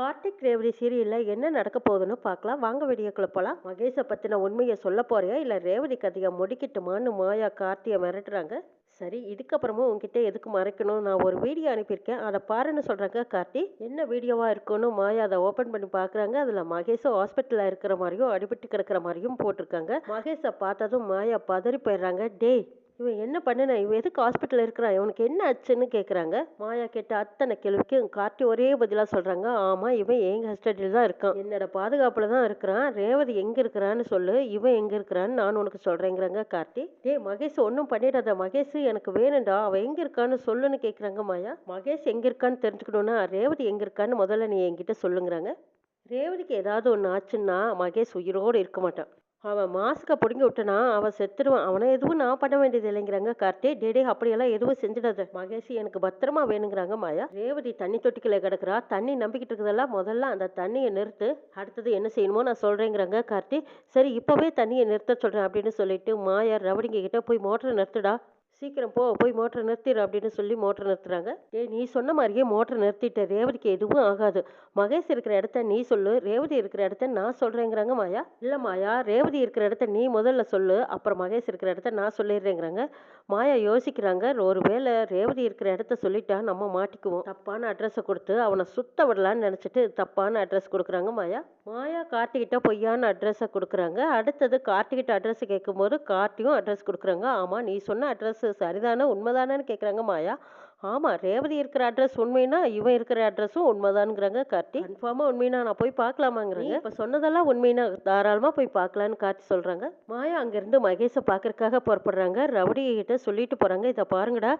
கார்த்திக் ரேவதி சீரியலில் என்ன நடக்க போகுதுன்னு பார்க்கலாம். வாங்க வீடியோக்குள்ள போகலாம் மகேஷை பற்றின உண்மையை சொல்ல போறியா? இல்லை ரேவதி கதையை முடிக்கட்டுமான்னு மாயா கார்த்தியை மிரட்டுறாங்க? சரி இதுக்கப்புறமும் உங்ககிட்ட எதுக்கு மறைக்கணும்? நான் ஒரு வீடியோ அனுப்பியிருக்கேன். அதை பாருன்னு சொல்கிறாங்க கார்த்தி. என்ன வீடியோவாக இருக்குன்னு மாயா அதை ஓப்பன் பண்ணி பார்க்குறாங்க. அதில் மகேஷும் ஹாஸ்பிட்டலில் இருக்கிற மாதிரியும் அடிபட்டு கிடக்கிற மாதிரியும் போட்டிருக்காங்க. மகேஷை பார்த்ததும் மாயா பதறி போயிடுறாங்க. டேய் இவன் என்ன பண்ணுன இவன் எதுக்கு ஹாஸ்பிட்டலில் இருக்கிறான்? இவனுக்கு என்ன ஆச்சுன்னு கேட்குறாங்க மாயா கேட்ட அத்தனை கேள்விக்கு கார்த்தி ஒரே பதிலாக சொல்கிறாங்க ஆமாம் இவன் எங்கள் ஹஸ்டடியில் தான் இருக்கான்? என்னோட பாதுகாப்பில் தான் இருக்கிறான். ரேவதி எங்கே இருக்கிறான்னு சொல்லு. இவன் எங்கே இருக்கிறான்னு நான் உனக்கு சொல்கிறேங்கிறாங்க கார்த்தி. டே மகேஷ் ஒன்றும் பண்ணிடாத. மகேஷ் எனக்கு வேணும்டா. அவன் எங்கே இருக்கான்னு சொல்லுன்னு கேட்குறாங்க மாயா. மகேஷ் எங்கே இருக்கான்னு தெரிஞ்சுக்கணுன்னா ரேவதி எங்கே இருக்கான்னு முதல்ல நீ என்கிட்ட சொல்லுங்கிறாங்க. ரேவதிக்கு ஏதாவது ஒன்று ஆச்சுன்னா மகேஷ் உயிரோடு இருக்க மாட்டான். அவன் மாஸ்கை பிடுங்கி விட்டனா அவன் செத்துருவான். அவனை எதுவும் நான் பண்ண வேண்டியது இல்லைங்கிறாங்க கார்த்தி டேடே அப்படியெல்லாம் எதுவும் செஞ்சிடாத. மகேஷ் எனக்கு பத்திரமா வேணுங்கிறாங்க மாயா. ரேவதி தண்ணி தொட்டிக்குள்ள கிடக்குறா. தண்ணி நம்பிக்கிட்டு இருக்கிறதெல்லாம் முதல்ல அந்த தண்ணியை நிறுத்து. அடுத்தது என்ன செய்யணுமோ நான் சொல்கிறேங்கிறாங்க கார்த்தி. சரி இப்போவே தண்ணியை நிறுத்த சொல்கிறேன் அப்படின்னு சொல்லிட்டு மாயா ரவடிங்க கிட்ட போய் மோட்டரை நிறுத்துடா. சீக்கிரம் போ போய் மோட்டரை நிறுத்திடு அப்படின்னு சொல்லி மோட்டரை நிறுத்துறாங்க. ஏ நீ சொன்ன மாதிரியே மோட்டரை நிறுத்திட்ட ரேவதிக்கு எதுவும் ஆகாது. மகேஷ் இருக்கிற இடத்த நீ சொல்லு ரேவதி இருக்கிற இடத்த நான் சொல்கிறேங்கிறாங்க மாயா. இல்லை மாயா ரேவதி இருக்கிற இடத்த நீ முதல்ல சொல்லு அப்புறம் மகேஷ் இருக்கிற இடத்த நான் சொல்லிடுறேங்கிறாங்க. மாயா யோசிக்கிறாங்க ஒரு வேளை ரேவதி இருக்கிற இடத்த சொல்லிட்டா நம்ம மாட்டிக்குவோம். தப்பான அட்ரஸை கொடுத்து அவனை சுத்த விடலான்னு நினச்சிட்டு தப்பான அட்ரஸ் கொடுக்குறாங்க மாயா. மாயா கார்த்திகிட்ட பொய்யான அட்ரஸை கொடுக்குறாங்க. அடுத்தது கார்த்திகிட்ட அட்ரஸ் கேட்கும்போது கார்த்தியும் அட்ரஸ் கொடுக்குறாங்க. ஆமாம் நீ சொன்ன அட்ரஸ் சரிதானே உண்மைதானேன்னு கேட்குறாங்க மாயா. ஆமாம் ரேவதி இருக்கிற அட்ரஸ் உண்மைனா இவன் இருக்கிற அட்ரஸும் உண்மைதானுங்கிறாங்க கார்த்தி. கன்ஃபார்மாக உண்மைனா நான் போய் பார்க்கலாமாங்கிறாங்க. இப்போ சொன்னதெல்லாம் உண்மைனா தாராளமாக போய் பார்க்கலான்னு கார்த்தி சொல்கிறாங்க மாயா அங்கேருந்து மகேஷை பார்க்கறதுக்காக புறப்படுறாங்க. ரவுடி கிட்ட சொல்லிட்டு போகிறாங்க இதை பாருங்கடா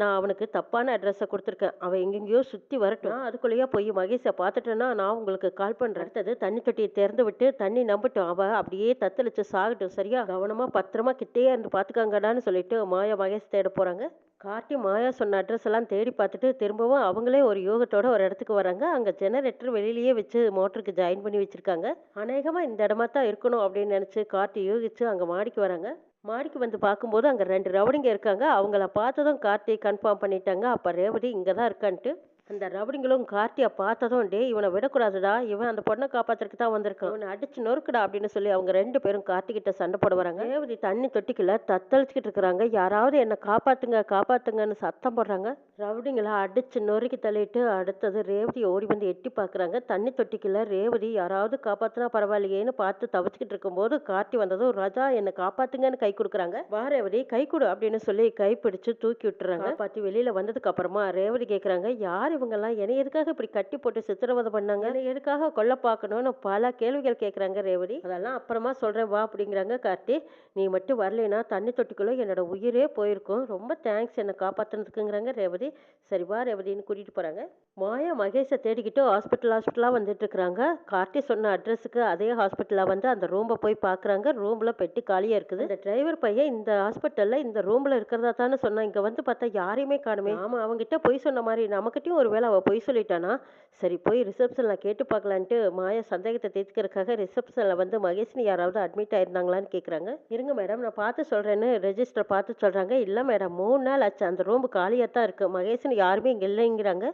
நான் அவனுக்கு தப்பான அட்ரஸை கொடுத்துருக்கேன். அவன் எங்கெங்கேயோ சுற்றி வரட்டும். நான் அதுக்குள்ளேயே போய் மகேஷை பார்த்துட்டேன்னா நான் உங்களுக்கு கால் பண்ணுறேன் அடுத்தது தண்ணி தொட்டியை திறந்து விட்டு தண்ணி நம்பட்டும். அவள் அப்படியே தத்தளிச்சு சாகட்டும். சரியா? கவனமாக பத்திரமா கிட்டேயே இருந்து பார்த்துக்காங்கடான்னு சொல்லிட்டு மாயா மகேஷ் தேட போகிறாங்க கார்த்தி மாயா சொன்ன அட்ரஸ் எல்லாம் தேடி பார்த்துட்டு திரும்பவும் அவங்களே ஒரு யோகத்தோட ஒரு இடத்துக்கு வராங்க. அங்கே ஜெனரேட்டர் வெளியிலேயே வச்சு மோட்டருக்கு ஜாயின் பண்ணி வச்சிருக்காங்க. அநேகமாக இந்த இடமா தான் இருக்கணும் அப்படின்னு நினச்சி கார்த்தி யோகிச்சு அங்கே மாடிக்கு வராங்க. மாடிக்கு வந்து பார்க்கும்போது அங்கே ரெண்டு ரவுடிங்க இருக்காங்க. அவங்கள பார்த்ததும் கார்த்தி கன்ஃபார்ம் பண்ணிட்டாங்க. அப்போ ரேவதி இங்கே தான் இருக்கான்ட்டு அந்த ரவுடிங்களும் கார்த்தியை பார்த்ததும் டே இவனை விடக்கூடாதுடா. இவன் அந்த பொண்ணை காப்பாத்துறதுக்கு தான் வந்திருக்கான். இவனை அடிச்சு நொறுக்குடா அப்படின்னு சொல்லி அவங்க ரெண்டு பேரும் கார்த்திகிட்ட சண்டை போட வராங்க ரேவதி தண்ணி தொட்டிக்குள்ள தத்தளிச்சுக்கிட்டு இருக்கிறாங்க. யாராவது என்னை காப்பாத்துங்க காப்பாத்துங்கன்னு சத்தம் போடுறாங்க. ரவுடிங்களை அடிச்சு நொறுக்கி தள்ளிட்டு அடுத்தது ரேவதி ஓடி வந்து எட்டி பார்க்குறாங்க. தண்ணி தொட்டிக்குள்ள ரேவதி யாராவது காப்பாத்துனா பரவாயில்லையேன்னு பார்த்து தவிச்சுக்கிட்டு இருக்கும்போது கார்த்தி வந்ததும் ராஜா என்னை காப்பாத்துங்கன்னு கை கொடுக்குறாங்க. வா ரேவதி கை கொடு அப்படின்னு சொல்லி கை பிடிச்சு தூக்கி விட்டுறாங்க. காப்பாத்தி வெளியில வந்ததுக்கு அப்புறமா ரேவதி கேட்குறாங்க யார் இவங்கெல்லாம் என்னை எதுக்காக இப்படி கட்டி போட்டு சித்திரவதை பண்ணாங்க? என்னை எதுக்காக கொல்ல பார்க்கணும்னு பல கேள்விகள் கேட்குறாங்க ரேவதி. அதெல்லாம் அப்புறமா சொல்கிறேன் வா அப்படிங்கிறாங்க கார்த்தி. நீ மட்டும் வரலைன்னா தண்ணி தொட்டிக்குள்ளே என்னோட உயிரே போயிருக்கும். ரொம்ப தேங்க்ஸ் என்னை காப்பாற்றினதுக்குங்கிறாங்க ரேவதி. சரி வா ரேவதின்னு கூட்டிகிட்டு போகிறாங்க மாயா மகேஷை தேடிக்கிட்டு ஹாஸ்பிட்டல் ஹாஸ்பிட்டலாக வந்துட்டு இருக்கிறாங்க கார்த்தி சொன்ன அட்ரஸுக்கு அதே ஹாஸ்பிட்டலாக வந்து அந்த ரூமை போய் பார்க்குறாங்க. ரூமில் பெட்டி காலியாக இருக்குது. இந்த டிரைவர் பையன் இந்த ஹாஸ்பிட்டலில் இந்த ரூமில் இருக்கிறதா தானே சொன்னான். இங்கே வந்து பார்த்தா யாரையுமே காணுமே. ஆமாம் அவங்ககிட்ட பொய் சொன்ன மாதிரி நமக்கிட்டையும் ஒரு வேளை அவள் பொய் சொல்லிட்டானா? சரி போய் ரிசப்ஷனில் கேட்டு பார்க்கலான்ட்டு மாயா சந்தேகத்தை தீர்த்துக்கிறதுக்காக ரிசப்ஷனில் வந்து மகேஷ்னி யாராவது அட்மிட் ஆயிருந்தாங்களான்னு கேட்குறாங்க இருங்க மேடம் நான் பார்த்து சொல்கிறேன்னு ரெஜிஸ்டர் பார்த்து சொல்கிறாங்க இல்லை மேடம் மூணு நாள் ஆச்சு. அந்த ரூம் காலியாக தான் இருக்குது மகேஷ்னு யாருமே இங்கே இல்லைங்கிறாங்க.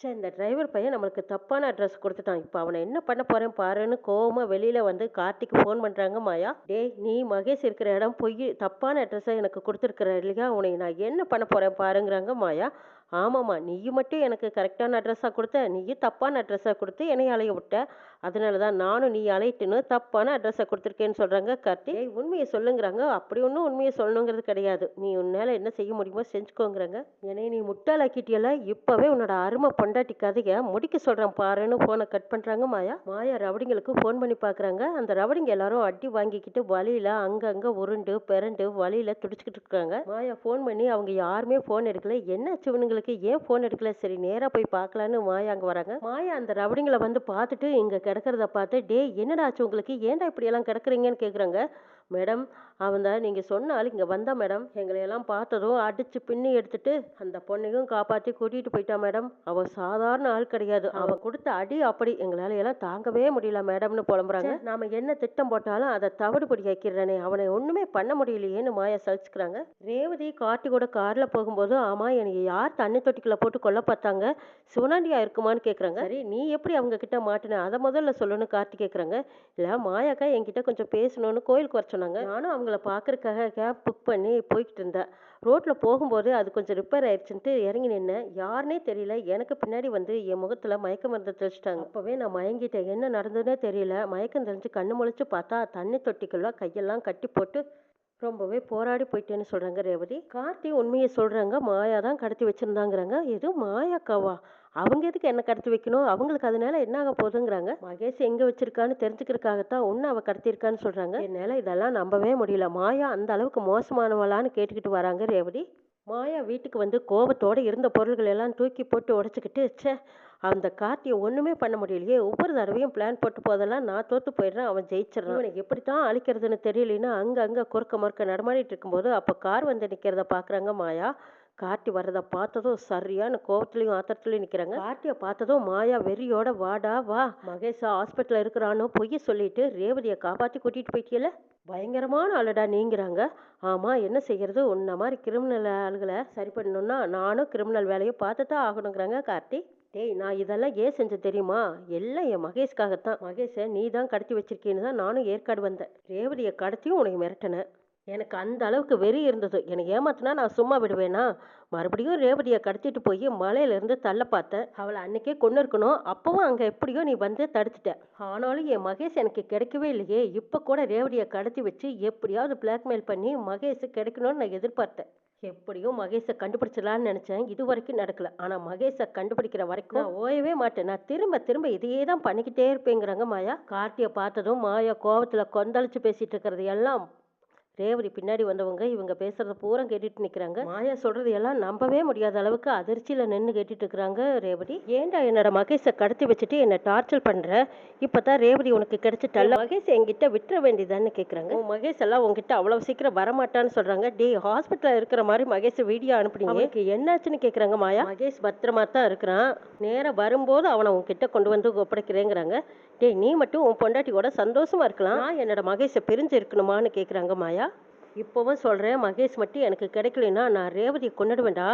சே இந்த டிரைவர் பையன் நம்மளுக்கு தப்பான அட்ரஸ் கொடுத்துட்டான். இப்போ அவனை என்ன பண்ண போகிறேன் பாருன்னு கோவமாக வெளியில் வந்து கார்த்திக்கு ஃபோன் பண்ணுறாங்க மாயா. டேய் நீ மகேஷ் இருக்கிற இடம் பொய் தப்பான அட்ரஸை எனக்கு கொடுத்துருக்குற இல்லையா? உனையை நான் என்ன பண்ண போகிறேன் பாருங்கிறாங்க மாயா. ஆமாம்மா நீயும் மட்டும் எனக்கு கரெக்டான அட்ரஸாக கொடுத்த நீயும் தப்பான அட்ரஸாக கொடுத்து என்னை அலைய விட்ட. அதனால தான் நானும் நீ அழைட்டுன்னு தப்பான அட்ரஸை கொடுத்துருக்கேன்னு சொல்கிறாங்க கார்த்தி. உண்மையை சொல்லுங்கிறாங்க. அப்படி ஒன்றும் உண்மையை சொல்லணுங்கிறது கிடையாது. நீ உன்னால் என்ன செய்ய முடியுமோ செஞ்சுக்கோங்கிறாங்க. என்னை நீ முட்டாளாக்கிட்டியல இப்போவே உன்னோட அருமை பொண்டாட்டி கதையை முடிக்க சொல்கிறேன் பாருன்னு ஃபோனை கட் பண்ணுறாங்க மாயா. மாயா ரவுடிங்களுக்கு ஃபோன் பண்ணி பார்க்குறாங்க அந்த ரவுடிங்க எல்லாரும் அடி வாங்கிக்கிட்டு வழியில் அங்கங்கே உருண்டு பிறண்டு வழியில் துடிச்சிக்கிட்டு இருக்காங்க. மாயா ஃபோன் பண்ணி அவங்க யாருமே ஃபோன் எடுக்கல. என்ன சிவனுங்களுக்கு ஏன் ஃபோன் எடுக்கல? சரி நேராக போய் பார்க்கலான்னு மாயா அங்கே வராங்க. மாயா அந்த ரவுடிங்களை வந்து பார்த்துட்டு இங்கே கிடக்கிறத பார்த்து டே என்னடாச்சு உங்களுக்கு? ஏன்டா இப்படியெல்லாம் கிடக்குறீங்கன்னு கேட்குறாங்க மேடம் அவன் தான் நீங்கள் சொன்ன ஆள் இங்கே வந்தா மேடம். எங்களை எல்லாம் பார்த்ததும் அடிச்சு பின்னி எடுத்துட்டு அந்த பொண்ணையும் காப்பாற்றி கூட்டிகிட்டு போயிட்டா மேடம். அவன் சாதாரண ஆள் கிடையாது. அவன் கொடுத்த அடி அப்படி. எங்களால் எல்லாம் தாங்கவே முடியல மேடம்னு புலம்புறாங்க. நாம என்ன திட்டம் போட்டாலும் அதை தவிடுபடி ஆக்கிடுறானே. அவனை ஒன்றுமே பண்ண முடியலையேன்னு மாயா சலிச்சுக்கிறாங்க. ரேவதி கார்த்தி கூட காரில் போகும்போது ஆமாம் எனக்கு யார் தண்ணி தொட்டிக்குள்ள போட்டு கொல்ல பார்த்தாங்க? சிவனாண்டியா இருக்குமான்னு கேட்குறாங்க சரி. நீ எப்படி அவங்க கிட்ட மாட்டின? அதை முதல்ல சொல்லணும் கார்த்தி கேட்குறாங்க இல்லை மாயாக்கா என்கிட்ட கொஞ்சம் பேசணும்னு கோயிலுக்கு வர சொன்னாங்க. நானும் அவங்கள பார்க்கறதுக்காக கேப் புக் பண்ணி போய்கிட்டு இருந்தேன். ரோட்டில் போகும்போது அது கொஞ்சம் ரிப்பேர் ஆயிடுச்சுன்ட்டு இறங்கி நின்னேன். யாருனே தெரியல. எனக்கு பின்னாடி வந்து என் முகத்தில் மயக்க மருந்து தெளிச்சிட்டாங்க. அப்போவே நான் மயங்கிட்டேன். என்ன நடந்ததுன்னே தெரியல. மயக்கம் தெளிஞ்சு கண்ணு முழிச்சு பார்த்தா தண்ணி தொட்டிக்குள்ளே கையெல்லாம் கட்டி போட்டு ரொம்பவே போராடி போயிட்டேன்னு சொல்கிறாங்க ரேவதி. கார்த்தி உண்மையை சொல்கிறாங்க மாயா தான் கடத்தி வச்சுருந்தாங்கிறாங்க. எதுவும் மாயாக்காவா? அவங்க எதுக்கு என்ன கடத்தி வைக்கணும்? அவங்களுக்கு அதனால என்ன ஆக போகுதுங்கிறாங்க. மகேஷ் எங்கே வச்சிருக்கான்னு தெரிஞ்சுக்கிறதுக்காகத்தான் ஒன்னு அவள் கடத்தியிருக்கான்னு சொல்கிறாங்க என்னால் இதெல்லாம் நம்பவே முடியல. மாயா அந்த அளவுக்கு மோசமானவளான்னு கேட்டுக்கிட்டு வராங்க ரேவதி. மாயா வீட்டுக்கு வந்து கோபத்தோட இருந்த பொருள்கள் எல்லாம் தூக்கி போட்டு உடச்சிக்கிட்டு ச்சே அந்த கார்த்தியை ஒன்றுமே பண்ண முடியலையே. ஒவ்வொரு தடவையும் பிளான் போட்டு போதெல்லாம் நான் தோற்று போயிடுறேன் அவன் ஜெயிச்சிடறான். இவனை எப்படித்தான் அழிக்கிறதுன்னு தெரியலன்னா அங்கே அங்கே குறுக்க மறுக்க நடமாடிட்டு இருக்கும்போது அப்போ கார் வந்து நிற்கிறத பார்க்குறாங்க மாயா. கார்த்தி வர்றதை பார்த்ததும் சரியான கோவத்துலையும் ஆத்திரத்துலையும் நிற்கிறாங்க கார்த்தியை பார்த்ததும் மாயா வெறியோட வாடா வா மகேஷா ஹாஸ்பிட்டலில் இருக்கிறானோ பொய்ய சொல்லிட்டு ரேவதியை காப்பாற்றி கூட்டிகிட்டு போயிட்டியல? பயங்கரமான ஆளுடா நீங்கிறாங்க. ஆமாம் என்ன செய்யறது? உன்ன மாதிரி கிரிமினல் ஆளுகளை சரி பண்ணணும்னா நானும் கிரிமினல் வேலையை பார்த்து தான் ஆகணுங்கிறாங்க கார்த்தி. டேய் நான் இதெல்லாம் ஏன் செஞ்ச தெரியுமா? எல்லாம் என் மகேஷ்காகத்தான். மகேஷை நீ தான் கடத்தி வச்சிருக்கேன்னு தான் நானும் ஏற்காடு வந்தேன். ரேவதியை கடத்தியும் உனக்கு மிரட்டினேன். எனக்கு அந்த அளவுக்கு வெறி இருந்தது. என்னை ஏமாத்தினா நான் சும்மா விடுவேனா? மறுபடியும் ரேவதியை கடத்திட்டு போய் மலையிலேருந்து தள்ள பார்த்தேன். அவளை அன்னைக்கே கொண்டு இருக்கணும். அப்பவும் அங்கே எப்படியோ நீ வந்து தடுத்துட்ட. ஆனாலும் என் மகேஷ் எனக்கு கிடைக்கவே இல்லையே. இப்போ கூட ரேவதியை கடத்தி வச்சு எப்படியாவது பிளாக்மெயில் பண்ணி மகேஷ் கிடைக்கணும்னு நான் எதிர்பார்த்தேன். எப்படியும் மகேஷை கண்டுபிடிச்சிடலான்னு நினச்சேன். இது வரைக்கும் நடக்கல. ஆனால் மகேஷை கண்டுபிடிக்கிற வரைக்கும் நான் ஓயவே மாட்டேன். நான் திரும்ப திரும்ப இதையே தான் பண்ணிக்கிட்டே இருப்பேங்கிறாங்க மாயா. கார்த்தியை பார்த்ததும் மாயா கோவத்தில் கொந்தளிச்சு பேசிட்டு இருக்கிறது எல்லாம் ரேவதி பின்னாடி வந்தவங்க இவங்க பேசுறத பூரா கேட்டுட்டு நிக்கிறாங்க. மாயா சொல்றது எல்லாம் நம்பவே முடியாத அளவுக்கு அதிர்ச்சியில நின்று கேட்டுட்டு இருக்கிறாங்க ரேவதி. ஏன்டா என்னோட மகேஷை கடத்தி வச்சுட்டு என்ன டார்ச்சர் பண்ற? இப்பதான் ரேவதி உனக்கு கிடைச்சிட்டல்ல. மகேஷ் என்கிட்ட விட்டுற வேண்டியதான்னு கேக்குறாங்க. உன் மகேஷ் எல்லாம் உங்ககிட்ட அவ்வளவு சீக்கிரம் வரமாட்டான்னு சொல்றாங்க. டே ஹாஸ்பிட்டல்ல இருக்கிற மாதிரி மகேஷ் வீடியோ அனுப்புனீங்க. அவனுக்கு என்னாச்சுன்னு கேக்குறாங்க மாயா. மகேஷ் பத்திரமா தான் இருக்கிறான். நேரா வரும்போது அவனை உன்கிட்ட கொண்டு வந்து ஒப்படைக்கிறேங்கிறாங்க. டேய் நீ மட்டும் உன் பொண்டாட்டியோட சந்தோஷமா இருக்கலாம். நான் என்னோட மகேஷை பிரிஞ்சு இருக்கணுமான்னு கேக்குறாங்க மாயா. இப்போவும் சொல்கிறேன் மகேஷ் மட்டும் எனக்கு கிடைக்கலனா நான் ரேவதியை கொண்டுடுவேன்டா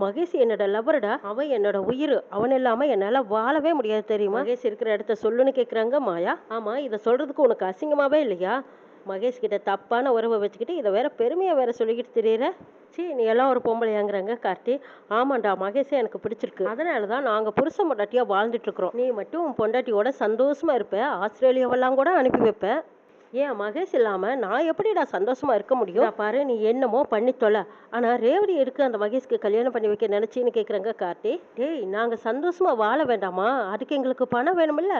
மகேஷ் என்னோட லவர்டா அவன் என்னோட உயிர். அவன் இல்லாமல் என்னால் வாழவே முடியாது தெரியுமா? மகேஷ் இருக்கிற இடத்த சொல்லுன்னு கேட்குறாங்க மாயா. ஆமாம் இதை சொல்கிறதுக்கு உனக்கு அசிங்கமாகவே இல்லையா? மகேஷ் கிட்ட தப்பான உறவை வச்சுக்கிட்டு இதை வேற பெருமையாக வேற சொல்லிக்கிட்டு தெரியற? சி நீ எல்லாம் ஒரு பொம்பளையாங்கிறாங்க கார்த்தி. ஆமாண்டா மகேஷே எனக்கு பிடிச்சிருக்கு. அதனால தான் நாங்கள் புருஷ பொண்டாட்டியாக வாழ்ந்துட்டு இருக்கிறோம் நீ மட்டும் உன் பொண்டாட்டியோட சந்தோஷமா இருப்ப. ஆஸ்திரேலியாவெல்லாம் கூட அனுப்பி வைப்பேன் ஏன் மகேஷ் இல்லாமல் நான் எப்படிடா சந்தோஷமா இருக்க முடியும்? பாரு நீ என்னமோ பண்ணி தொலை. ஆனால் ரேவதி இருக்கு அந்த மகேஷ்க்கு கல்யாணம் பண்ணி வைக்க நினைச்சின்னு கேட்குறாங்க கார்த்தி. டேய் நாங்கள் சந்தோஷமா வாழ வேண்டாமா? அதுக்கு எங்களுக்கு பணம் வேணுமில்ல.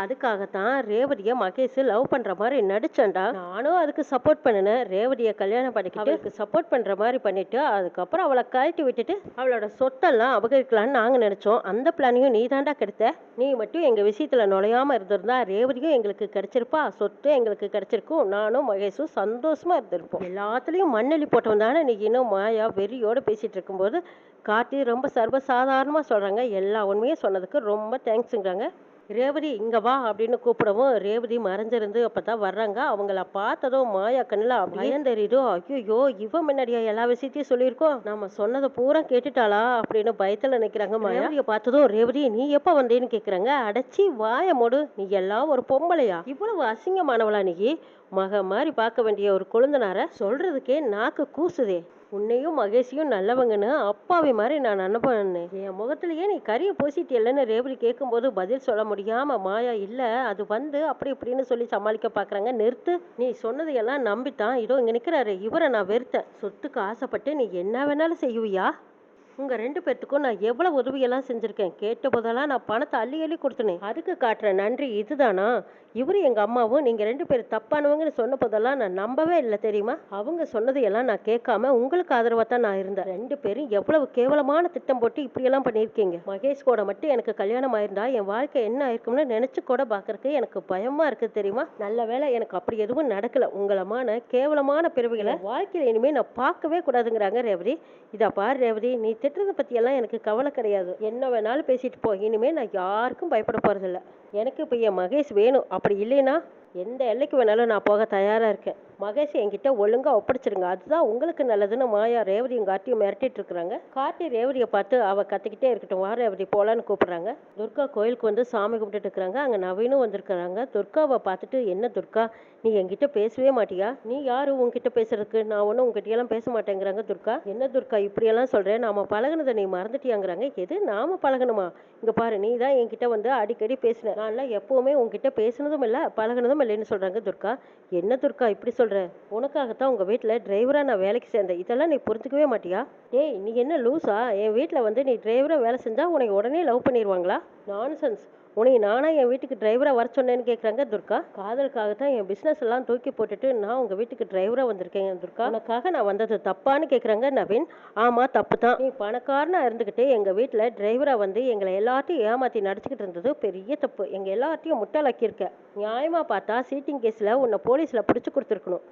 அதுக்காகத்தான் ரேவதியை மகேஷ் லவ் பண்ற மாதிரி நடிச்சேன்டா. நானும் அதுக்கு சப்போர்ட் பண்ணினேன். ரேவதியை கல்யாணம் பண்ணிக்கிட்டு அவளுக்கு சப்போர்ட் பண்ற மாதிரி பண்ணிட்டு அதுக்கப்புறம் அவளை கழட்டி விட்டுட்டு அவளோட சொத்தெல்லாம் அபகரிக்கலாம்னு நாங்க நினைச்சோம். அந்த பிளானையும் நீ தாண்டா கெடுத்த. நீ மட்டும் எங்க விஷயத்துல நுழையாம இருந்திருந்தா ரேவதியும் எங்களுக்கு கிடைச்சிருப்பா. சொத்து எங்களுக்கு கிடைச்சிருக்கும். நானும் மகேஷும் சந்தோஷமா இருந்திருப்போம். எல்லாத்துலயும் மண்ணெளி போட்டவன் தானே நீ இன்னும் மாயா வெறியோட பேசிட்டு இருக்கும்போது. கார்த்தி ரொம்ப சர்வசாதாரணமா சொல்றாங்க. எல்லா உண்மையும் சொன்னதுக்கு ரொம்ப தேங்க்ஸுங்கிறாங்க ரேவதி இங்க வா அப்படின்னு கூப்பிடவும் ரேவதி மறைஞ்சிருந்து அப்பதான் வர்றாங்க. அவங்கள பார்த்ததும் மாயா கண்ணுல பயம் தெரியுதோ ஐயோ இவன் முன்னாடியா எல்லா விஷயத்தையும் சொல்லியிருக்கோம். நம்ம சொன்னதை பூரா கேட்டுட்டாளா? அப்படின்னு பயத்துல நிக்கிறாங்க ரேவதியை பார்த்ததும் ரேவதி நீ எப்ப வந்தேன்னு கேக்குறாங்க. அடைச்சி வாய மூடு. நீ எல்லாம் ஒரு பொம்பளையா. இவ்வளவு அசிங்கமானவளா நீ. மக மாதிரி பார்க்க வேண்டிய ஒரு கொழுந்தனார சொல்றதுக்கே நாக்கு கூசுதே. உன்னையும் மகேஷையும் நல்லவங்கன்னு அப்பாவி மாதிரி நான் அனுப்பினேன் என் முகத்திலேயே நீ கறியை பூசிட்டியல்லன்னு ரேவதி கேட்கும்போது பதில் சொல்ல முடியாம மாயா இல்லை அது வந்து அப்படி இப்படின்னு சொல்லி சமாளிக்க பாக்குறாங்க. நிறுத்து. நீ சொன்னதை எல்லாம் நம்பித்தான். இதோ இங்க நிக்கிறாரு. இவரை நான் வெறுத்தேன். சொத்துக்கு ஆசைப்பட்டு நீ என்ன வேணாலும் செய்வியா? உங்க ரெண்டு பேர்த்துக்கும் நான் எவ்வளவு உதவியெல்லாம் செஞ்சிருக்கேன். கேட்ட போதெல்லாம் நான் பணத்தை அள்ளி அள்ளி கொடுத்தனே. அதுக்கு காட்டுற நன்றி. இதுதானா? இவர் எங்கள் அம்மாவும் நீங்கள் ரெண்டு பேரும் தப்பானவங்கன்னு சொன்ன போதெல்லாம் நான் நம்பவே இல்லை தெரியுமா? அவங்க சொன்னதையெல்லாம் நான் கேட்காம உங்களுக்கு ஆதரவாக தான் நான் இருந்தேன். ரெண்டு பேரும் எவ்வளவு கேவலமான திட்டம் போட்டு இப்படியெல்லாம் பண்ணியிருக்கீங்க? மகேஷ் கூட மட்டும் எனக்கு கல்யாணம் ஆயிருந்தா என் வாழ்க்கை என்ன ஆயிருக்கும்னு நினைச்சு கூட பார்க்கறக்கு எனக்கு பயமா இருக்கு தெரியுமா? நல்ல வேலை எனக்கு அப்படி எதுவும் நடக்கல. உங்களமான கேவலமான பிறவிகளை வாழ்க்கையில் இனிமே நான் பார்க்கவே கூடாதுங்கிறாங்க ரேவதி. இதா பாரு ரேவதி நீ திட்டுறதை பத்தி எல்லாம் எனக்கு கவலை கிடையாது. என்ன வேணாலும் பேசிட்டு போ. இனிமே நான் யாருக்கும் பயப்பட போகிறதில்ல எனக்கு இப்போ என் மகேஷ் வேணும். அப்படி இல்லைன்னா எந்த எல்லைக்கு வேணாலும் நான் போக தயாரா இருக்கேன். மகேஷ் என்கிட்ட ஒழுங்கா ஒப்படைச்சிருங்க. அதுதான் உங்களுக்கு நல்லதுன்னு மாயா ரேவதியும் கார்த்தியும் மிரட்டிட்டு இருக்கிறாங்க. கார்த்தி ரேவதியை பார்த்து அவ கத்திக்கிட்டே இருக்கட்டும். வா ரேவதி போலான்னு கூப்பிடுறாங்க. துர்கா கோயிலுக்கு வந்து சாமி கும்பிட்டுட்டு இருக்கிறாங்க. அங்க நவீனும் வந்திருக்கிறாங்க. துர்காவை பார்த்துட்டு என்ன துர்கா? நீ என்கிட்ட பேசவே மாட்டியா? நீ யாரு? உங்ககிட்ட பேசுறதுக்கு நான் ஒன்றும் உங்ககிட்ட எல்லாம் பேச மாட்டேங்கிறாங்க துர்கா. என்ன துர்கா? இப்படியெல்லாம் சொல்றேன் நாம பழகுனதை நீ மறந்துட்டியாங்கிறாங்க. எது? நாம பழகணுமா? இங்க பாரு நீ தான் என்கிட்ட வந்து அடிக்கடி பேசின. நான்லாம் எப்பவுமே உங்ககிட்ட பேசினதும் இல்லை பழகுனதும் இல்லைன்னு சொல்றாங்க துர்கா. என்ன துர்கா இப்படி சொல்ற? உனக்காகத்தான் உங்க வீட்டில் டிரைவராக நான் வேலைக்கு சேர்ந்தேன். இதெல்லாம் நீ புரிஞ்சுக்கவே மாட்டியா? டேய் நீ என்ன லூசா? என் வீட்டில் வந்து நீ டிரைவராக வேலை செஞ்சா உனக்கு உடனே லவ் பண்ணிடுவாங்களா நான்சென்ஸ் உனக்கு நானா என் வீட்டுக்கு டிரைவரா வர சொன்னேன்னு கேட்குறாங்க துர்கா. காதலுக்காக தான் என் பிஸ்னஸ் எல்லாம் தூக்கி போட்டுட்டு நான் உங்க வீட்டுக்கு டிரைவரா வந்திருக்கேன் துர்கா. உனக்காக நான் வந்தது தப்பான்னு கேட்குறாங்க நவீன். ஆமா தப்பு தான் நீ பணக்காரனா இருந்துக்கிட்டு எங்க வீட்டில் டிரைவரா வந்து எங்களை எல்லாத்தையும் ஏமாத்தி நடிச்சுக்கிட்டு இருந்தது பெரிய தப்பு. எங்க எல்லாத்தையும் முட்டாளாக்கியிருக்க. நியாயமா பார்த்தா சீட்டிங் கேஸ்ல உன்னை போலீஸ்ல பிடிச்சு கொடுத்துருக்கணும்.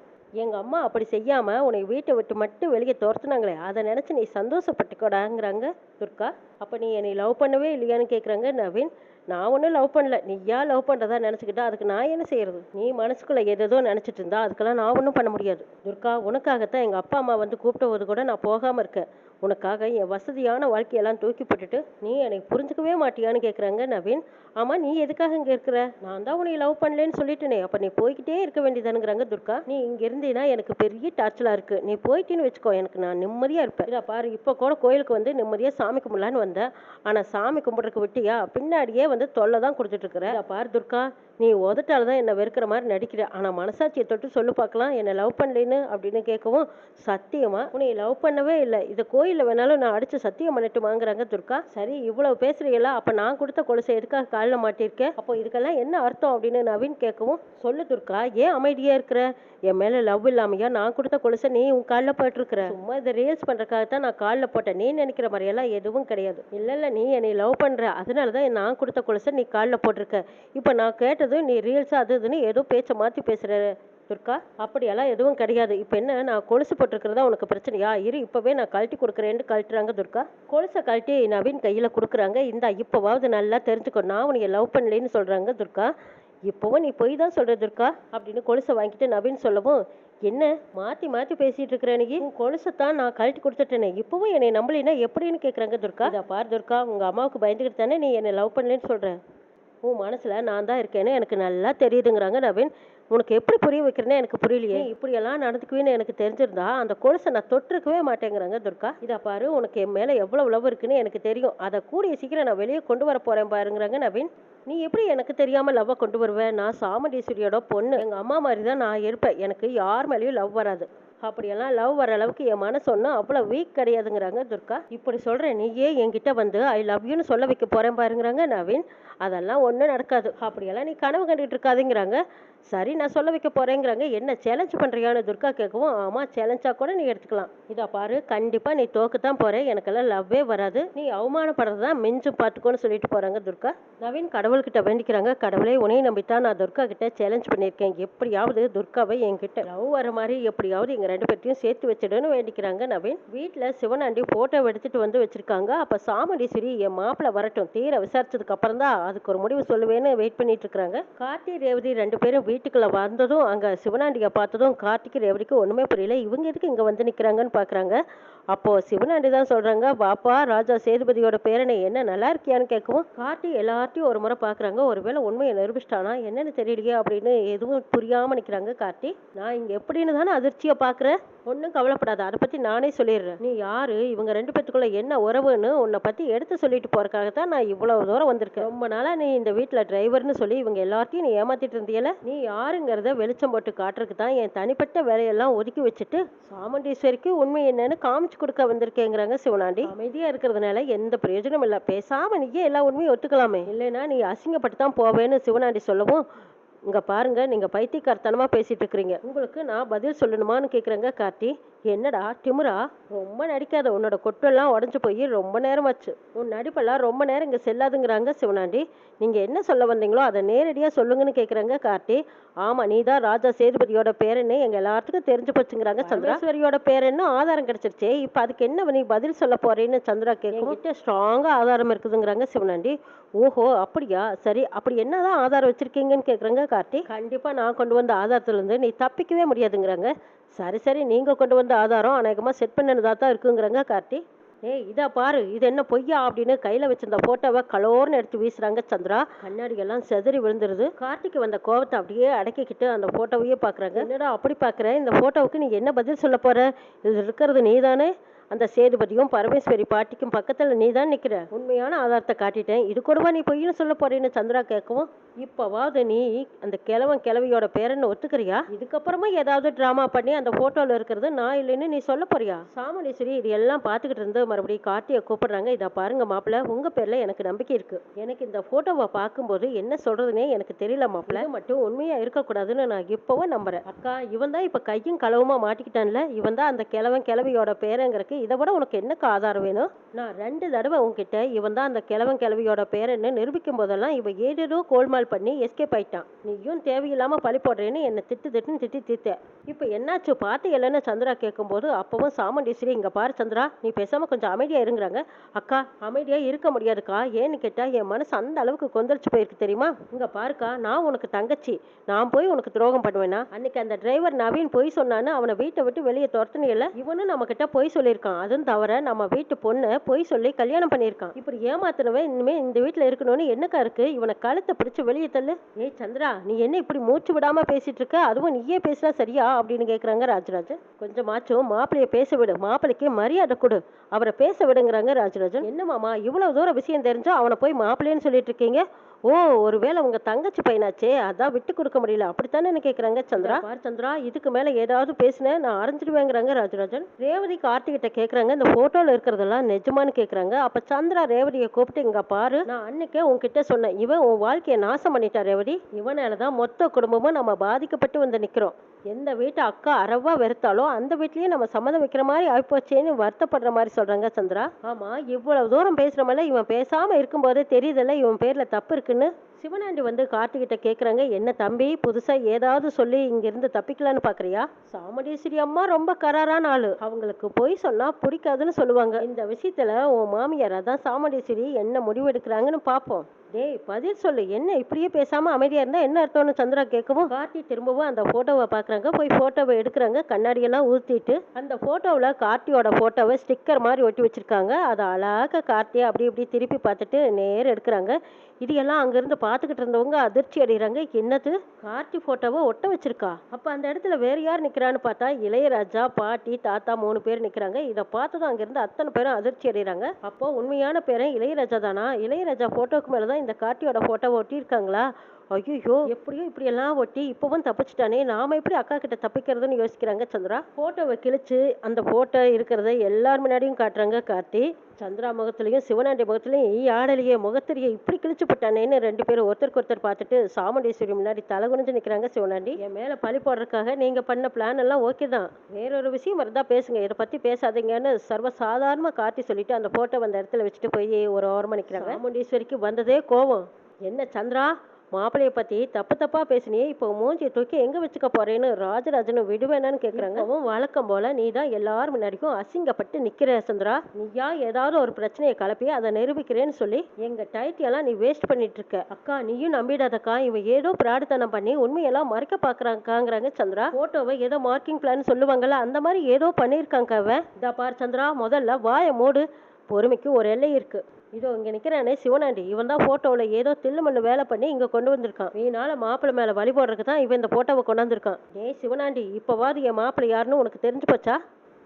எங்க அம்மா அப்படி செய்யாம உன்னை வீட்டை விட்டு மட்டும் வெளியே துரத்துனாங்களே அதை நினைச்சு நீ சந்தோஷப்பட்டுக்கோடாங்கிறாங்க துர்கா. அப்ப நீ என்னை லவ் பண்ணவே இல்லையான்னு கேக்குறாங்க நவீன். நான் ஒன்றும் லவ் பண்ணல. நீயா லவ் பண்ணுறதா நினச்சிக்கிட்டா அதுக்கு நான் என்ன செய்கிறது நீ மனசுக்குள்ளே எதோ நினச்சிட்டு இருந்தா அதுக்கெல்லாம் நான் ஒன்றும் பண்ண முடியாது. துர்கா உனக்காகத்தான் எங்கள் அப்பா அம்மா வந்து கூப்பிட்ட போது கூட நான் போகாமல் இருக்கேன். உனக்காக என் வசதியான வாழ்க்கையெல்லாம் தூக்கி போட்டுட்டு நீ எனக்கு புரிஞ்சுக்கவே மாட்டியான்னு கேட்குறாங்க நவீன். ஆமாம் நீ எதுக்காக இங்கே இருக்கிற? நான் தான் உன்னை லவ் பண்ணலன்னு சொல்லிட்டேனே. அப்போ நீ போய்கிட்டே இருக்க வேண்டியதானுங்கிறாங்க துர்கா. நீ இங்கே இருந்தீன்னா எனக்கு பெரிய டார்ச்சலாக இருக்குது நீ போயிட்டேன்னு வச்சுக்கோ எனக்கு நான் நிம்மதியாக இருப்பேன். இல்லை பாரு இப்போ கூட கோயிலுக்கு வந்து நிம்மதியாக சாமி கும்பிடலான்னு வந்தேன் ஆனால் சாமி கும்பிட்றதுக்கு விட்டியா? பின்னாடியே வந்து தொல்லை தான் கொடுத்துட்டு இருக்கிற. பாரு துர்கா நீ உதட்டால தான் என்னை வெறுக்கிற மாதிரி நடிக்கிற. ஆனால் மனசாட்சியை தொட்டு சொல்லு பார்க்கலாம். என்னை லவ் பண்ணலேன்னு அப்படின்னு கேட்கவும் சத்தியமாக உன்னை லவ் பண்ணவே இல்லை. இதை கோயிலில் வேணாலும் நான் அடிச்சு சத்தியம் பண்ணட்டுமாங்கிறாங்க துர்கா. சரி இவ்வளவு பேசுறீங்களா? அப்போ நான் கொடுத்த கொலுசை எதுக்காக காலில் மாட்டியிருக்கேன் அப்போ இதுக்கெல்லாம் என்ன அர்த்தம் அப்படின்னு நவீன் கேட்கவும் சொல்லு துர்கா ஏன் அமைதியா இருக்கிற? என் மேல லவ் இல்லாமையா நான் கொடுத்த கொலுசை நீ உன் காலில் போட்டிருக்கிற? சும்மா இதை ரீல்ஸ் பண்றதுக்காக தான் நான் காலில் போட்டேன். நீ நினைக்கிற மாதிரியெல்லாம் எதுவும் கிடையாது. இல்ல இல்ல நீ என்னை லவ் பண்ற. அதனால தான் நான் கொடுத்த கொலுசை நீ காலில் போட்டிருக்க. இப்போ நான் கேட்டதும் நீ ரீல்ஸ் அது இதுன்னு ஏதோ பேச்சை மாத்தி பேசுற துர்கா அப்படியெல்லாம் எதுவும் கிடையாது. இப்போ என்ன நான் கொலுசு போட்டிருக்கிறதா உனக்கு பிரச்சனையா? இரு இப்போவே நான் கழட்டி கொடுக்குறேன்னு கழட்டுறாங்க துர்கா. கொலுசை கழட்டி நவீன் கையில் கொடுக்குறாங்க. இந்தா இப்போவாவது நல்லா தெரிஞ்சுக்கோ. நான் உனக்கு லவ் பண்ணலேன்னு சொல்கிறாங்க துர்கா. இப்போவும் நீ பொய் தான் சொல்கிற துர்கா அப்படின்னு கொலுசை வாங்கிட்டு நவீன் சொல்லவும் என்ன மாற்றி மாற்றி பேசிகிட்டு இருக்கிற உன் கொலுசை தான் நான் கழட்டி கொடுத்துட்டேனே. இப்போவும் என்னை நம்பலைன்னா எப்படின்னு கேட்குறாங்க துர்கா. பார் துர்கா உங்கள் அம்மாவுக்கு பயந்துக்கிட்டு தானே நீ என்னை லவ் பண்ணலேன்னு சொல்கிற உன் மனசுல நான் தான் இருக்கேன்னு எனக்கு நல்லா தெரியுதுங்கிறாங்க நவீன். உனக்கு எப்படி புரிய வைக்கிறேன்னு எனக்கு புரியலையே. இப்படியெல்லாம் நடந்துக்குவேன்னு எனக்கு தெரிஞ்சிருந்தா அந்த கொலுசை நான் தொட்டிருக்கவே மாட்டேங்கிறாங்க துர்கா. இதா பாரு உனக்கு என் மேல எவ்வளவு லவ் இருக்குன்னு எனக்கு தெரியும். அதை கூடிய சீக்கிரம் நான் வெளியே கொண்டு வர போறேன் பாருங்கிறாங்க நவீன். நீ எப்படி எனக்கு தெரியாம லவ்வை கொண்டு வருவேன் நான் சாமுண்டீஸ்வரியோட பொண்ணு. எங்க அம்மா மாதிரி தான் நான் இருப்பேன். எனக்கு யார் மேலேயும் லவ் வராது. அப்படியெல்லாம் லவ் வர அளவுக்கு என் மனசு ஒன்றும் அவ்வளோ வீக் கிடையாதுங்கிறாங்க துர்கா. இப்படி சொல்கிறேன் நீயே என்கிட்ட வந்து ஐ லவ் யூன்னு சொல்ல வைக்க போகிறேன் பாருங்கிறாங்க நவீன். அதெல்லாம் ஒன்றும் நடக்காது. அப்படியெல்லாம் நீ கனவு கண்டுகிட்டு இருக்காதுங்கிறாங்க. சரி நான் சொல்ல வைக்க போகிறேங்கிறாங்க என்ன சேலஞ்ச் பண்ணுறியான்னு துர்கா கேட்கவும் ஆமாம் சேலஞ்சாக கூட நீ எடுத்துக்கலாம். இதை பாரு கண்டிப்பாக நீ தோக்கு தான் போகிற எனக்கெல்லாம் லவ்வே வராது. நீ அவமானப்படுறது தான் மிஞ்சும் பார்த்துக்கோன்னு சொல்லிட்டு போகிறாங்க துர்கா. நவீன் கடவுள்கிட்ட வேண்டிக்கிறாங்க. கடவுளே உனையும் நம்பித்தான் நான் துர்கா கிட்ட சேலஞ்ச் பண்ணியிருக்கேன். எப்படியாவது துர்காவை என்கிட்ட லவ் வர மாதிரி எப்படியாவது எங்கள் ரெண்டு பேர்த்தையும் சேர்த்து வச்சிடுன்னு வேண்டிக்கிறாங்க. நவீன் வீட்டில் சிவனாண்டி ஃபோட்டோ எடுத்துட்டு வந்து வச்சிருக்காங்க. அப்போ சாமுண்டீஸ்வரி என் மாப்பிள்ளை வரட்டும் தீர விசாரிச்சதுக்கு அப்புறம் தான் அதுக்கு ஒரு முடிவு சொல்லுவேன்னு வெயிட் பண்ணிட்டு இருக்காங்க கார்த்தி ரேவதி ரெண்டு பேரும் வீட்டுக்குள்ள வந்ததும் அங்கே சிவனாண்டியை பார்த்ததும் கார்த்திக் ரேவதிக்கு ஒன்றுமே புரியல. இவங்க எதுக்கு இங்கே வந்து நிற்கிறாங்கன்னு பார்க்குறாங்க அப்போ சிவனாண்டி தான் சொல்றாங்க பாப்பா ராஜா சேதுபதியோட பேரனை என்ன நல்லா இருக்கியான்னு கேட்கவும் கார்த்தி எல்லார்ட்டையும் ஒரு முறை பாக்குறாங்க. ஒருவேளை உண்மையை நிரூபிச்சிட்டானா என்னன்னு தெரியலையே அப்படின்னு எதுவும் புரியாம நிக்கிறாங்க கார்த்தி. நான் இங்க எப்படின்னு தானே அதிர்ச்சியை பார்க்குறேன் பார்க்குற? ஒன்றும் கவலைப்படாத. அதை பற்றி நானே சொல்லிடுறேன். நீ யாரு? இவங்க ரெண்டு பேத்துக்குள்ள என்ன உறவுன்னு உன்னை பற்றி எடுத்து சொல்லிட்டு போறதுக்காக தான் நான் இவ்வளோ தூரம் வந்திருக்கேன். ரொம்ப நாளாக நீ இந்த வீட்டில் டிரைவர்னு சொல்லி இவங்க எல்லாத்தையும் நீ ஏமாத்திட்டு இருந்தியல நீ யாருங்கிறத வெளிச்சம் போட்டு காட்டுறதுக்கு தான் என் தனிப்பட்ட வேலையெல்லாம் ஒதுக்கி வச்சுட்டு சாமுண்டீஸ்வரிக்கு உண்மை என்னன்னு காமிச்சு கொடுக்க வந்திருக்கேங்கிறாங்க சிவனாண்டி. அமைதியாக இருக்கிறதுனால எந்த பிரயோஜனம் இல்லை. பேசாம நீயே எல்லா உண்மையும் ஒத்துக்கலாமே. இல்லைன்னா நீ அசிங்கப்பட்டு தான் போவேன்னு சிவனாண்டி சொல்லவும் இங்க பாருங்க நீங்க பைத்தியக்காரத்தனமா பேசிட்டு இருக்கிறீங்க. உங்களுக்கு நான் பதில் சொல்லணுமான்னு கேக்குறேங்க கார்த்தி. என்னடா திமிரா ரொம்ப நடிக்காத உன்னோட கொட்டெல்லாம் உடஞ்சு போய் ரொம்ப நேரமாச்சு உன் நடிப்பெல்லாம் ரொம்ப நேரம் இங்க செல்லாதுங்கிறாங்க சிவனாண்டி. நீங்க என்ன சொல்ல வந்தீங்களோ அதை நேரடியா சொல்லுங்கன்னு கேக்குறாங்க கார்த்தி. ஆமா நீ தான் ராஜா சேதுபதியோட பேருன்னு எங்க எல்லாத்துக்கும் தெரிஞ்சு போச்சுங்கிறாங்க சந்திரேஸ்வரியோட பேருன்னு ஆதாரம் கிடைச்சிருச்சே. இப்ப அதுக்கு என்ன நீ பதில் சொல்ல போறேன்னு சந்திரா கேட்கும். ஸ்ட்ராங்கா ஆதாரம் இருக்குதுங்கிறாங்க சிவனாண்டி. ஓஹோ அப்படியா? சரி அப்படி என்னதான் ஆதாரம் வச்சிருக்கீங்கன்னு கேக்குறாங்க கார்த்தி கண்டிப்பாக நான் கொண்டு வந்த ஆதாரத்துலேருந்து நீ தப்பிக்கவே முடியாதுங்கிறாங்க. சரி சரி நீங்கள் கொண்டு வந்த ஆதாரம் அநேகமாக செட் பண்ணினதாக தான் இருக்குங்கிறாங்க கார்த்தி ஏய் இதா பாரு இது என்ன பொய்யா அப்படின்னு கையில வச்சிருந்த போட்டோவை கலோர்னு எடுத்து வீசுறாங்க சந்திரா. கண்ணாடிகள்லாம் செதறி விழுந்துருது. கார்த்திக்கு வந்த கோபத்தை அப்படியே அடக்கிக்கிட்டு அந்த போட்டோவையே பாக்குறாங்க. என்னடா அப்படி பாக்குற? இந்த போட்டோவுக்கு நீ என்ன பதில் சொல்ல போற? இது இருக்கிறது நீ தானே அந்த சேதுபதியும் பரமேஸ்வரி பாட்டிக்கும் பக்கத்துல நீ தான் நிக்கிற. உண்மையான ஆதாரத்தை காட்டிட்டேன். இது கூடவா நீ பொய்னு சொல்ல போறேன்னு சந்திரா கேட்கவும் இப்பவாவது நீ அந்த கிழவன் கிழவியோட பேரன்னு ஒத்துக்கிறியா? இதுக்கப்புறமா ஏதாவது டிராமா பண்ணி அந்த போட்டோல இருக்கிறது நான் இல்லைன்னு நீ சொல்ல போறியா? சாமுண்டீஸ்வரி இது எல்லாம் பார்த்துக்கிட்டு இருந்து மறுபடியும் கார்த்தியை கூப்பிடுறாங்க. இதை பாருங்க மாப்பிள்ள உங்க பேர்ல எனக்கு நம்பிக்கை இருக்கு. எனக்கு இந்த போட்டோவை பார்க்கும்போது என்ன சொல்கிறதுனே எனக்கு தெரியல மாப்பிள்ள. மட்டும் உண்மையா இருக்கக்கூடாதுன்னு நான் இப்பவும் நம்புறேன். அக்கா இவன் தான் இப்ப கையும் களவுமா மாட்டிக்கிட்டான்ல. இவன் தான் அந்த கிழவன் கிழவியோட பேரங்கிறதுக்கு இதை விட உனக்கு என்னக்கு ஆதாரம் வேணும்? நான் ரெண்டு தடவை உன்கிட்ட இவன் தான் அந்த கிழவன் கிழவியோட பேரன்னு நிரூபிக்கும் போதெல்லாம் இவன் ஏதேதோ கோல்மால் பண்ணி எஸ்கேப் ஆயிட்டான். நீயும் தேவையில்லாம பழி போடுறேன்னு என்னை திட்டு திட்டுன்னு திட்டி தீர்த்த. இப்போ என்னாச்சு? பார்த்து இல்லைன்னு சந்திரா கேட்கும்போது அப்பவும் சாமுண்டீஸ்வரி இங்கே பாரு சந்திரா நீ பேசாம கொஞ்சம் அமைதியாக இருங்கிறாங்க. அக்கா அமைதியாக இருக்க முடியாதுக்கா. ஏன்னு கேட்டால் என் மனசு அந்த அளவுக்கு கொந்தளிச்சு போயிருக்கு தெரியுமா? இங்கே பாருக்கா நான் உனக்கு தங்கச்சி. நான் போய் உனக்கு துரோகம் பண்ணுவேனா? அன்னைக்கு அந்த டிரைவர் நவீன் பொய் சொன்னான்னு அவனை வீட்டை விட்டு வெளியே துரத்துனியல இவனும் நம்ம கிட்ட பொய் சொல்லியிருக்கான். அதுவும் தவிர நம்ம வீட்டு பொண்ணை பொய் சொல்லி கல்யாணம் பண்ணியிருக்கான். இப்படி ஏமாத்தினவன் இனிமே இந்த வீட்டில் இருக்கணும்னு என்னக்கா இருக்கு? இவனை கழுத்தை பிடிச்சு வெளியே தள்ளு. ஏய் சந்திரா நீ என்ன இப்படி மூச்சு விடாம பேசிட்டு இருக்க? அதுவும் நீயே பேசினா சரியா? அப்படின்னு கேட்குறாங்க ராஜராஜன். கொஞ்சமாச்சும் மாப்பிள்ளைய பேச விடு. மாப்பிளைக்கு மரியாதை கொடு. அவரை பேச விடுங்கிறாங்க ராஜராஜன். என்ன மாமா இவ்வளவு தூரம் விஷயம் தெரிஞ்சோ அவனை போய் மாப்பிள்ளைன்னு சொல்லிட்டு இருக்கீங்க? ஓ ஒருவேளை உங்க தங்கச்சி பையனாச்சே அதான் விட்டு கொடுக்க முடியல. அப்படித்தானே கேக்குறாங்க சந்திரா? பார் சந்திரா இதுக்கு மேல ஏதாவது பேசினேன் நான் அரைஞ்சிடுவேங்கிறாங்க ராஜராஜன். ரேவதி கார்த்திகிட்ட கேக்குறாங்க இந்த போட்டோல இருக்கிறதெல்லாம் நிஜமானு கேக்குறாங்க. அப்ப சந்திரா ரேவதியை கூப்பிட்டு இங்க பாரு நான் அன்னைக்கே உன்கிட்ட சொன்னேன் இவன் உன் வாழ்க்கையை நாசம் பண்ணிட்டா ரேவதி. இவனாலதான் மொத்த குடும்பமும் நம்ம பாதிக்கப்பட்டு வந்து நிக்கிறோம். எந்த வீட்டு அக்கா அறவா வெறுத்தாலோ அந்த வீட்லேயே நம்ம சம்மதம் வைக்கிற மாதிரி ஆயிப்போச்சேன்னு வருத்தப்படுற மாதிரி சொல்றாங்க சந்திரா. ஆமா இவ்வளவு தூரம் பேசுறமல்ல இவன் பேசாம இருக்கும்போதே தெரியுதுல்ல இவன் பேர்ல தப்பு இருக்குன்னு? சிவனாண்டி வந்து கார்த்திகிட்ட கேட்குறாங்க என்ன தம்பி புதுசாக ஏதாவது சொல்லி இங்கிருந்து தப்பிக்கலான்னு பார்க்குறியா சாமுண்டீஸ்வரி அம்மா ரொம்ப கராரான ஆள். அவங்களுக்கு பொய் சொன்னால் பிடிக்காதுன்னு சொல்லுவாங்க. இந்த விஷயத்தில் உன் மாமியார் அதான் சாமுண்டீஸ்வரி என்ன முடிவு எடுக்கிறாங்கன்னு பார்ப்போம் டேய் பதில் சொல்லு. என்ன? இப்படியே பேசாம அமைதியா இருந்தா என்ன அர்த்தம்னு சந்திரா கேட்கவும் கார்த்தி திரும்பவும் அந்த போட்டோவை பாக்குறாங்க. போய் போட்டோவை எடுக்கிறாங்க. கண்ணாடியெல்லாம் ஊத்திட்டு அந்த போட்டோவில் கார்த்தியோட போட்டோவை ஸ்டிக்கர் மாதிரி ஒட்டி வச்சிருக்காங்க. அதை அழகா கார்த்தியை அப்படி இப்படி திருப்பி பார்த்துட்டு நேரம் எடுக்கிறாங்க. இது எல்லாம் அங்கிருந்து பார்த்துக்கிட்டு இருந்தவங்க அதிர்ச்சி அடைகிறாங்க. என்னது? கார்த்தி போட்டோவை ஒட்ட வச்சிருக்கா? அப்போ அந்த இடத்துல வேறு யார் நிற்கிறான்னு பார்த்தா இளையராஜா பாட்டி தாத்தா மூணு பேர் நிற்கிறாங்க இதை பார்த்ததும் அங்கிருந்து அத்தனை பேரும் அதிர்ச்சி அடைகிறாங்க. அப்போ உண்மையான பேரன் இளையராஜா தானா? இளையராஜா ஃபோட்டோவுக்கு மேலே தான் இந்த கார்த்தியோட போட்டோவை ஒட்டியிருக்காங்களா? ஐயோ எப்படியோ இப்படி எல்லாம் ஒட்டி இப்பவும் தப்பிச்சிட்டானே நாம எப்படி அக்கா கிட்ட தப்பிக்கிறதுன்னு யோசிக்கிறாங்க சந்திரா? போட்டோவை கிழிச்சு அந்த போட்டோ இருக்கிறத எல்லார் முன்னாடியும் காட்டுறாங்க கார்த்தி. சந்திரா முகத்துலயும் சிவனாண்டி முகத்துலயும் ஈ ஆடலையே முகத்திரிய இப்படி கிழிச்சு போட்டானேன்னு ரெண்டு பேரும் ஒருத்தருக்கு ஒருத்தர் பார்த்துட்டு சாமுண்டீஸ்வரி முன்னாடி தலை குனிஞ்சு நிக்கிறாங்க சிவனாண்டி. என் மேல பழி போடுறதுக்காக நீங்க பண்ண பிளான் எல்லாம் ஓகே தான். வேறொரு விஷயம் இருந்தா பேசுங்க. இதை பத்தி பேசாதீங்கன்னு சர்வசாதாரணமா கார்த்தி சொல்லிட்டு அந்த போட்டோ அந்த இடத்துல வச்சுட்டு போய் ஒரு ஓரமா நிக்கிறாங்க. சாமுண்டீஸ்வரிக்கு வந்ததே கோவம். என்ன சந்திரா? மாப்பிளைய பத்தி தப்பு தப்பா பேசினியே இப்போ மூஞ்சியை தூக்கி எங்க வச்சுக்க போறேன்னு ராஜராஜனும் விடுவேனான்னு கேக்குறாங்க. அவன் வழக்கம் போல நீ தான் எல்லாரும் முன்னாடிக்கும் அசிங்கப்பட்டு நிக்கிற சந்திரா. நீயா ஏதாவது ஒரு பிரச்சனையை கலப்பி அதை நிரூபிக்கிறேன்னு சொல்லி எங்க டைட்டியெல்லாம் நீ வேஸ்ட் பண்ணிட்டு இருக்க அக்கா நீயும் நம்பிடாதக்கா. இவன் ஏதோ பிராடுத்தனம் பண்ணி உண்மையெல்லாம் மறைக்க பாக்குறாங்கிறாங்க சந்திரா. போட்டோவை ஏதோ மார்க்கிங் பிளான் சொல்லுவாங்கல்ல அந்த மாதிரி ஏதோ பண்ணியிருக்காங்க அவன். இதா பார் சந்திரா முதல்ல வாயை மூடு. பொறுமைக்கு ஒரு எல்லை இருக்கு. இதோ இங்க நிக்கிறானே சிவனாண்டி. இவன் தான் போட்டோல ஏதோ தில்லு மண்ணு வேலை பண்ணி இங்க கொண்டு வந்திருக்கான். நீனால மாப்பிள்ளை மேல வழி போடுறதுக்கு தான் இவன் இந்த போட்டோவை கொண்டாந்துருக்கான். ஏய் சிவனாண்டி இப்பவாது என் மாப்பிள்ளை யாருன்னு உனக்கு தெரிஞ்சு போச்சா?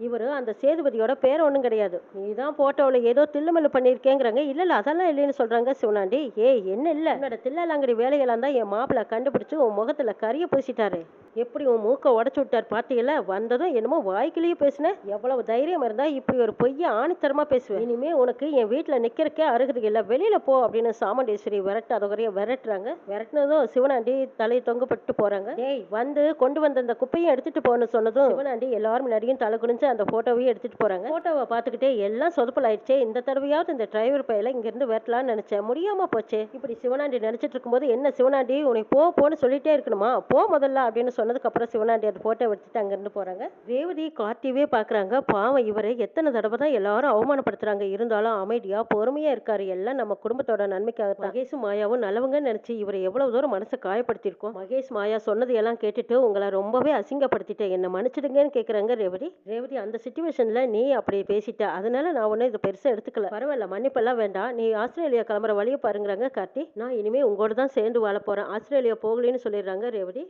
இவர் அந்த சேதுபதியோட பேர் ஒன்றும் கிடையாது. நீ தான் போட்டோவில் ஏதோ தில்லுமல்லு பண்ணியிருக்கேங்கிறாங்க இல்லை இல்லை அதெல்லாம் இல்லைன்னு சொல்கிறாங்க சிவனாண்டி. ஏ என்ன இல்லை? என்னோட தில்லலாங்கடி வேலையெல்லாம் தான் என் மாப்பிள்ளை கண்டுபிடிச்சு உன் முகத்தில் கறியை பூசிட்டாரு. எப்படி உன் மூக்கை உடச்சு விட்டார் பார்த்தீங்களா வந்ததும் என்னமோ வாய்க்கிலேயே பேசினேன் எவ்வளவு தைரியம் இருந்தால் இப்படி ஒரு பொய்ய ஆணித்தரமாக பேசுவேன் இனிமே உனக்கு என் வீட்டில் நிற்கிறக்கே அருகது இல்லை வெளியில் போ அப்படின்னு சாமுண்டேஸ்வரி விரட்டு அதோடைய விரட்டுறாங்க. விரட்டினதும் சிவனாண்டி தலையை தொங்கப்பட்டு போகிறாங்க ஏய் வந்து கொண்டு வந்த அந்த குப்பையும் எடுத்துட்டு போன்னு சொன்னதும் சிவனாண்டி எல்லாரும் முன்னாடியும் தலை குனிஞ்சு அந்த போட்டோவையும் எடுத்துட்டு போறாங்க. போட்டோவை பார்த்துக்கிட்டே எல்லாம் சொதுப்பல் ஆயிடுச்சே இந்த தடவையாவது இந்த டிரைவர் பையில இங்கிருந்து வெட்டலாம்னு நினைச்சேன். முடியாம போச்சு. இப்படி சிவனாண்டி நினைச்சிட்டு இருக்கும்போது என்ன சிவனாண்டி உனக்கு போ போன்னு சொல்லிட்டே இருக்கணுமா? போ முதல்ல அப்படின்னு சொன்னதுக்கு அப்புறம் சிவனாண்டி அந்த போட்டோ எடுத்துட்டு அங்கிருந்து போறாங்க. ரேவதி கார்த்திவே பாக்குறாங்க. பாவம் இவரை எத்தனை தடவை தான் எல்லாரும் அவமானப்படுத்துறாங்க. இருந்தாலும் அமைதியா பொறுமையா இருக்காரு. எல்லாம் நம்ம குடும்பத்தோட நன்மைக்காக மகேஷ் மகேஷும் மாயாவும் நல்லவங்கன்னு நினைச்சு இவரை எவ்வளவு தூரம் மனசை காயப்படுத்தியிருக்கோம். மகேஷ் மாயா சொன்னது எல்லாம் கேட்டுட்டு உங்களை ரொம்பவே அசிங்கப்படுத்திட்டேன். என்ன மன்னிச்சிடுங்கன்னு கேக்குறாங்க ரேவதி. ரேவதி அந்த சுச்சுவேஷன்ல நீ அப்படி பேசிட்ட. அதனால நான் ஒன்னும் இது பெருசா எடுத்துக்கல. பரவாயில்ல மன்னிப்பெல்லாம் வேண்டாம். நீ ஆஸ்திரேலியா கிளம்புற வழியை பாருங்கிறாங்க கார்த்தி. நான் இனிமே உங்களோட தான் சேர்ந்து வாழ போறேன். ஆஸ்திரேலியா போகலைன்னு சொல்லிடுறாங்க ரேவதி.